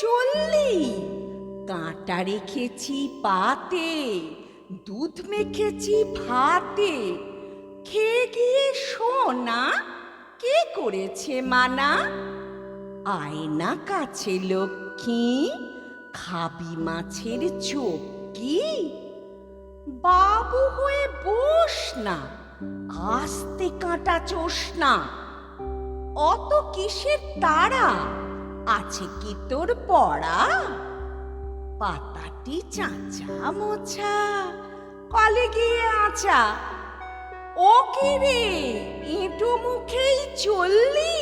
চললি। কাঁটা রেখেছি পাতে, দুধ মেখেছি ভাতে। খেয়ে গিয়ে শোনা কে করেছে মানা? আয়না কাছে লক্ষ্মী, খাবি মাছের চোখকি বাবু হয়ে বস না, আস্তে কাঁটা চোষ না। অত কিসের তারা আছে কি তোর পড়া? পাতাটি চাঁচা মোছা কলে গিয়ে আচা ও কি রে এঁটো মুখেই চললি?